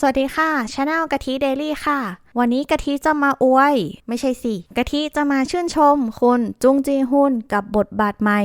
สวัสดีค่ะชาแนลกะทิเดลี่ค่ะ วันนี้กะทิจะมาอวย ไม่ใช่สิกะทิจะมาชื่นชมคุณจุงจีฮุนกับบทบาทใหม่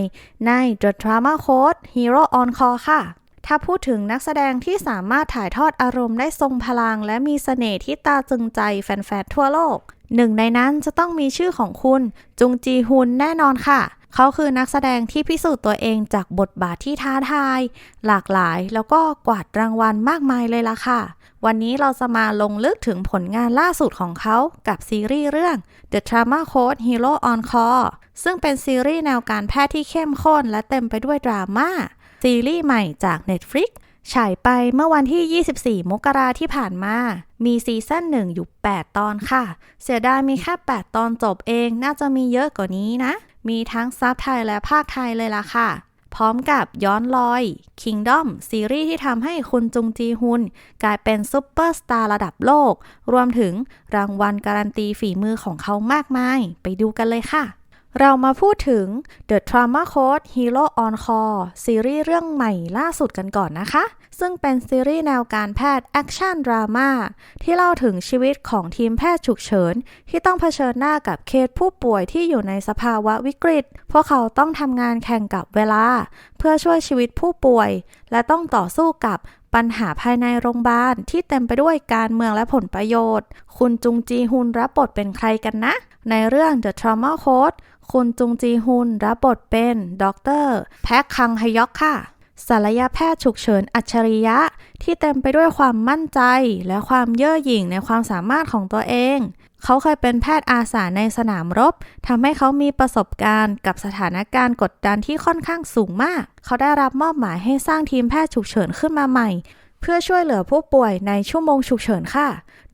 ใน The Drama Code Hero on Call ค่ะ ถ้าพูดถึงนักแสดงที่สามารถถ่ายทอดอารมณ์ได้ทรงพลัง และมีเสน่ห์ที่ตาจึงใจแฟนๆทั่วโลก หนึ่งในนั้นจะต้องมีชื่อของคุณ จุงจีฮุนแน่นอนค่ะ เขาคือนักแสดงที่พิสูจน์ตัวเองจากบทบาทที่ท้าทาย หลากหลาย แล้วก็กวาดรางวัลมากมายเลยล่ะค่ะ วันนี้เราจะมาลงลึกถึงผลงานล่าสุดของเขากับซีรีส์เรื่อง The Drama Code Hero on Call ซึ่งเป็นซีรีส์แนวการแพทย์ที่เข้มข้นและเต็มไปด้วยดราม่า ซีรีส์ใหม่จาก Netflix ฉายไปเมื่อวันที่ 24 มกราที่ผ่านมา มีซีซั่นหนึ่งอยู่ 8 ตอนค่ะ เสียดายมีแค่ 8 ตอนจบเอง น่าจะมีเยอะกว่านี้นะ มีทั้งซับไทยและภาคไทยเลยล่ะค่ะ พร้อมกับย้อนลอย Kingdom ซีรีส์ที่ทำให้คุณจุงจีฮุน กลายเป็นซุปเปอร์สตาร์ระดับโลก รวมถึงรางวัลการันตีฝีมือของเขามากมาย ไปดูกันเลยค่ะ เรามาพูดถึง The Trauma Code Hero on Call ซีรีส์เรื่องใหม่ล่าสุดกันก่อนนะคะ ซึ่งเป็นซีรีส์แนวการแพทย์แอคชั่นดราม่าที่เล่าถึงชีวิตของทีมแพทย์ฉุกเฉิน ที่ต้องเผชิญหน้ากับเคสผู้ป่วยที่อยู่ในสภาวะวิกฤต พวกเขาต้องทำงานแข่งกับเวลา เพื่อช่วยชีวิตผู้ป่วย และต้องต่อสู้กับปัญหาภายในโรงพยาบาลที่เต็มไปด้วยการเมืองและผลประโยชน์ คุณจุงจีฮุนรับบทเป็นใครกันนะ ในเรื่อง The Trauma Code คุณจุงจีฮุนรับบทเป็นด็อกเตอร์แพ็คคังฮยอกค่ะศัลยแพทย์ฉุกเฉินอัจฉริยะ ที่เต็มไปด้วยความมั่นใจ และความเย่อหยิ่งในความสามารถของตัวเอง เขาเคยเป็นแพทย์อาสาในสนามรบทำให้เขามีประสบการณ์กับสถานการณ์กดดันที่ค่อนข้างสูงมาก เขาได้รับมอบหมายให้สร้างทีมแพทย์ฉุกเฉินขึ้นมาใหม่ เพื่อช่วยเหลือผู้ป่วยในชั่วโมงฉุกเฉินค่ะ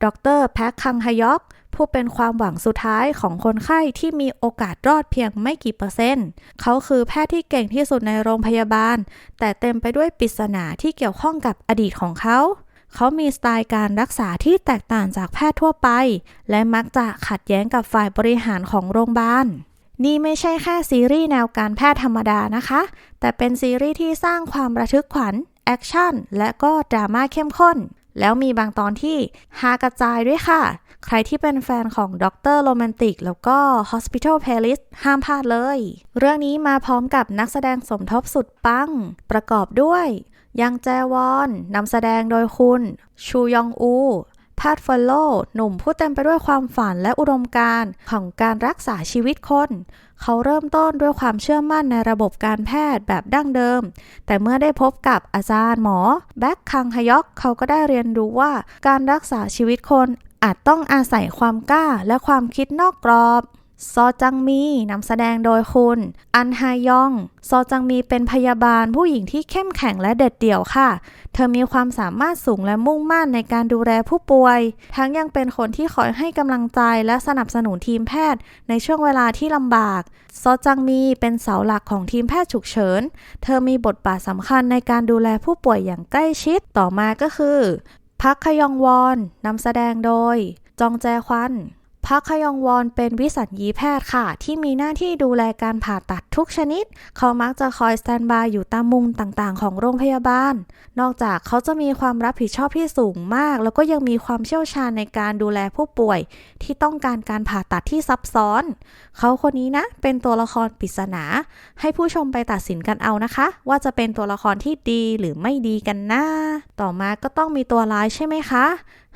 ดรแพ็คคังฮยอก ผู้เป็นความหวังสุดท้ายของคนไข้ที่มีโอกาสรอดเพียงไม่กี่เปอร์เซ็นต์ เขาคือแพทย์ที่เก่งที่สุดในโรงพยาบาล แต่เต็มไปด้วยปริศนาที่เกี่ยวข้องกับอดีตของเขา เขามีสไตล์การรักษาที่แตกต่างจากแพทย์ทั่วไป และมักจะขัดแย้งกับฝ่ายบริหารของโรงพยาบาลนี่ไม่ใช่แค่ซีรีส์แนวการแพทย์ธรรมดานะคะ แต่เป็นซีรีส์ที่สร้างความระทึกขวัญ แอคชั่นและก็ดราม่าเข้มข้น แล้วมีบางตอนที่ฮากระจายด้วยค่ะ ใครที่เป็นแฟนของด็อกเตอร์โรแมนติกแล้วก็ Hospital Playlist ห้ามพลาดเลย เรื่องนี้มาพร้อมกับนักแสดงสมทบสุดปัง ประกอบด้วยยังแจวอนนำแสดงโดยคุณ ชูยองอู พาดฟอลโลหนุ่มผู้เต็มไปด้วยความฝันและอุดมการณ์ของการรักษาชีวิตคน เขาเริ่มต้นด้วยความเชื่อมั่นในระบบการแพทย์แบบดั้งเดิม แต่เมื่อได้พบกับอาจารย์หมอ แบ็คคังฮยอก เขาก็ได้เรียนรู้ว่าการรักษาชีวิตคนอาจต้องอาศัยความกล้าและความคิดนอกกรอบ ซอจังมีนำแสดงโดยคุณ อันฮายอง ซอจังมีเป็นพยาบาลผู้หญิงที่เข้มแข็งและเด็ดเดี่ยวค่ะ เธอมีความสามารถสูงและมุ่งมั่นในการดูแลผู้ป่วย ทั้งยังเป็นคนที่คอยให้กำลังใจและสนับสนุนทีมแพทย์ ในช่วงเวลาที่ลำบาก ซอจังมีเป็นเสาหลักของทีมแพทย์ฉุกเฉิน เธอมีบทบาทสำคัญในการดูแลผู้ป่วยอย่างใกล้ชิด ต่อมาก็คือ พักขยองวอนนำแสดงโดย จองแจควัน พักขยองวอนเป็นวิสัญญีแพทย์ค่ะ ที่มีหน้าที่ดูแลการผ่าตัดทุกชนิด เขามักจะคอยสแตนบายอยู่ตามมุมต่างๆ ของโรงพยาบาล นอกจากเขาจะมีความรับผิดชอบที่สูงมาก แล้วก็ยังมีความเชี่ยวชาญในการดูแลผู้ป่วย ที่ต้องการการผ่าตัดที่ซับซ้อน เขาคนนี้นะ เป็นตัวละครปริศนา ให้ผู้ชมไปตัดสินกันเอานะคะ ว่าจะเป็นตัวละครที่ดีหรือไม่ดีกันนะต่อมาก็ต้องมีตัวร้ายใช่ไหมคะ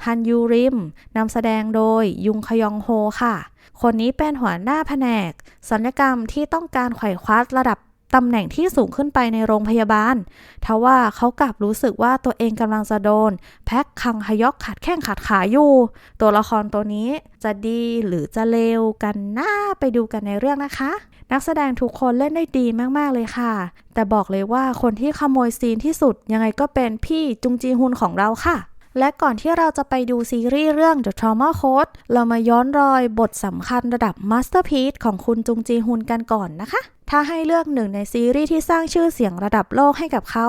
ฮันยูริมนำแสดงโดยยุงขยองโฮค่ะ คนนี้เป็นหัวหน้าแผนกศัลยกรรมที่ต้องการไขว่คว้าระดับตำแหน่งที่สูงขึ้นไปในโรงพยาบาล ทว่าเขากลับรู้สึกว่าตัวเองกำลังจะโดน แพ็คคังฮยอกขาดแข้งขาดขาอยู่ ตัวละครตัวนี้จะดีหรือจะเลวกันน่าไปดูกันในเรื่องนะคะ นักแสดงทุกคนเล่นได้ดีมาก ๆ เลยค่ะ แต่บอกเลยว่าคนที่ขโมยซีนที่สุดยังไงก็เป็นพี่จุงจีฮุนของเราค่ะ และก่อนที่เราจะไปดูซีรีส์เรื่อง The Trauma Code เรามาย้อนรอยบทสำคัญระดับ Masterpiece ของคุณจุงจีฮุนกันก่อนนะคะ ถ้าให้เลือกหนึ่งในซีรีส์ที่สร้างชื่อเสียงระดับโลกให้กับเขา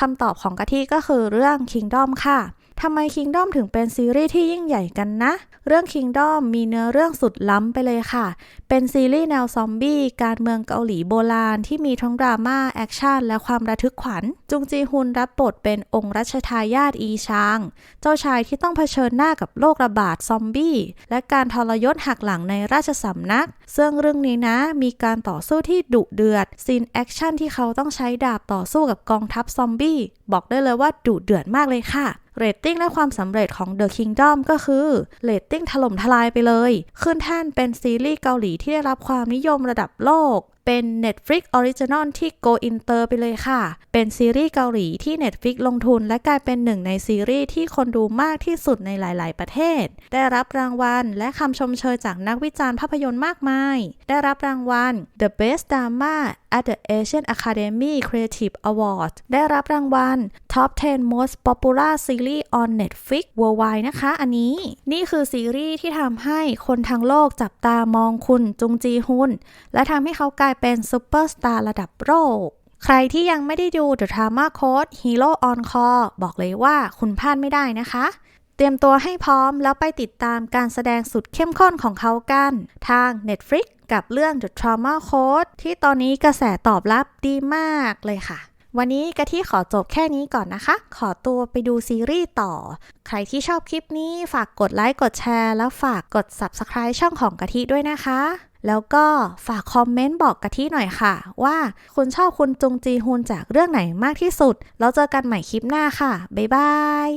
คำตอบของกะทิก็คือเรื่อง Kingdom ค่ะ ทำไม Kingdom ถึงเป็นซีรีส์ที่ยิ่งใหญ่กันนะ เรื่อง Kingdom มีเนื้อเรื่องสุดล้ำไปเลยค่ะ เป็นซีรีส์แนวซอมบี้ การเมืองเกาหลีโบราณที่มีทั้งดราม่า แอคชั่น และความระทึกขวัญ จุงจีฮุนรับบทเป็นองค์รัชทายาทอีชาง เจ้าชายที่ต้องเผชิญหน้ากับโรคระบาดซอมบี้ และการทรยศหักหลังในราชสำนัก ซึ่งเรื่องนี้นะ มีการต่อสู้ที่ดุเดือด ซีนแอคชั่นที่เขาต้องใช้ดาบต่อสู้กับกองทัพซอมบี้ บอกได้เลยว่าดุเดือดมากเลยค่ะ เรตติ้งและความสำเร็จของ The Kingdom ก็คือเรตติ้งถล่มทลายไปเลย ขึ้นแท่นเป็นซีรีส์เกาหลีที่ได้รับความนิยมระดับโลก เป็น Netflix Original ที่ Go Inter ไปเลยค่ะ เป็นซีรีส์เกาหลีที่ Netflix ลงทุน และกลายเป็นหนึ่งในซีรีส์ที่คนดูมากที่สุดในหลาย ๆ ประเทศ ได้รับรางวัลและคำชมเชยจากนักวิจารณ์ภาพยนตร์มากมาย ได้รับรางวัล The Best Drama at the Asian Academy Creative Award ได้รับรางวัล Top 10 Most Popular Series on Netflix Worldwide นะคะ อันนี้ นี่คือซีรีส์ที่ทำให้คนทั้งโลกจับตามองคุณจุงจีฮุนและทำให้เขากลายเป็นซูเปอร์สตาร์ระดับโลก ใครที่ยังไม่ได้ดู The Drama Code Hero on Call บอกเลยว่าคุณพลาดไม่ได้นะคะ เตรียมตัวให้พร้อมแล้วไปติดตามการแสดงสุดเข้มข้นของเขากัน ทาง Netflix กับเรื่อง The Trauma Code ที่ตอนนี้กระแสตอบรับดีมากเลยค่ะวันนี้กะที่ขอจบแค่นี้ก่อนนะคะ ขอตัวไปดูซีรีส์ต่อ ใครที่ชอบคลิปนี้ฝากกดไลค์ กดแชร์ แล้วฝากกด Subscribe ช่องของกะทิด้วยนะคะ แล้วก็ฝากคอมเมนต์บอกกะทิหน่อยค่ะ ว่าคุณชอบคุณจงจีฮุนจากเรื่องไหนมากที่สุด แล้วเจอกันใหม่คลิปหน้าค่ะ บ๊ายบาย